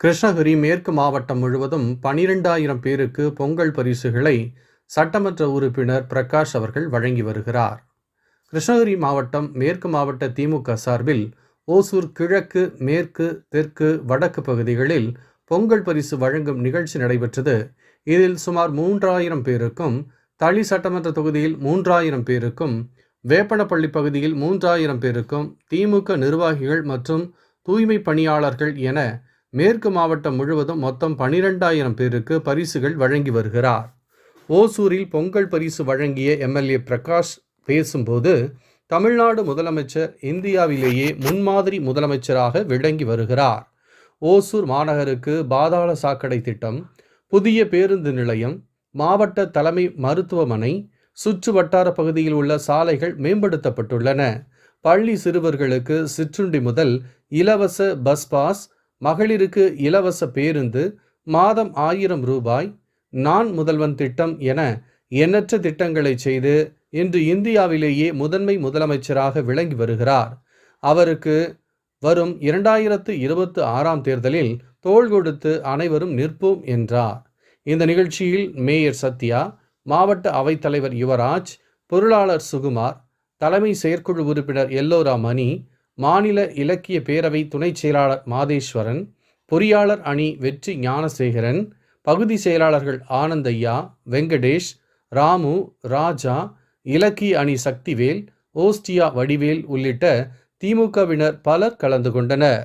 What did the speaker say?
கிருஷ்ணகிரி மேற்கு மாவட்டம் முழுவதும் பனிரெண்டாயிரம் பேருக்கு பொங்கல் பரிசுகளை சட்டமன்ற உறுப்பினர் பிரகாஷ் அவர்கள் வழங்கி வருகிறார். கிருஷ்ணகிரி மாவட்டம் மேற்கு மாவட்ட திமுக சார்பில் ஓசூர் கிழக்கு மேற்கு தெற்கு வடக்கு பகுதிகளில் பொங்கல் பரிசு வழங்கும் நிகழ்ச்சி நடைபெற்றது. இதில் சுமார் மூன்றாயிரம் பேருக்கும் தளி சட்டமன்ற தொகுதியில் மூன்றாயிரம் பேருக்கும் வேப்பனப்பள்ளி பகுதியில் மூன்றாயிரம் பேருக்கும் திமுக நிர்வாகிகள் மற்றும் தூய்மை பணியாளர்கள் என மேற்கு மாவட்டம் முழுவதும் மொத்தம் பனிரெண்டாயிரம் பேருக்கு பரிசுகள் வழங்கி வருகிறார். ஓசூரில் பொங்கல் பரிசு வழங்கிய எம்எல்ஏ பிரகாஷ் பேசும்போது தமிழ்நாடு முதலமைச்சர் இந்தியாவிலேயே முன்மாதிரி முதலமைச்சராக விளங்கி வருகிறார். ஓசூர் மாநகருக்கு பாதாள சாக்கடை திட்டம் புதிய பேருந்து நிலையம் மாவட்ட தலைமை மருத்துவமனை சுற்று வட்டார பகுதியில் உள்ள சாலைகள் மேம்படுத்தப்பட்டுள்ளன. பள்ளி சிறுவர்களுக்கு சிற்றுண்டி முதல் இலவச பஸ் பாஸ் மகளிருக்கு இலவச பேருந்து மாதம் ஆயிரம் ரூபாய் நான் முதல்வன் திட்டம் என எண்ணற்ற திட்டங்களை செய்து இன்று இந்தியாவிலேயே முதன்மை முதலமைச்சராக விளங்கி வருகிறார். அவருக்கு வரும் இரண்டாயிரத்து இருபத்து ஆறாம் தேர்தலில் தோள் கொடுத்து அனைவரும் நிற்போம் என்றார். இந்த நிகழ்ச்சியில் மேயர் சத்யா மாவட்ட அவைத்தலைவர் யுவராஜ் பொருளாளர் சுகுமார் தலைமை செயற்குழு உறுப்பினர் எல்லோரா மணி மாநில இலக்கிய பேரவை துணைச் செயலாளர் மாதேஸ்வரன் பொறியாளர் அணி வெற்றி ஞானசேகரன் பகுதி செயலாளர்கள் ஆனந்தையா வெங்கடேஷ் ராமு ராஜா இலக்கிய அணி சக்திவேல் ஓஸ்டியா வடிவேல் உள்ளிட்ட திமுகவினர் பலர் கலந்து கொண்டனர்.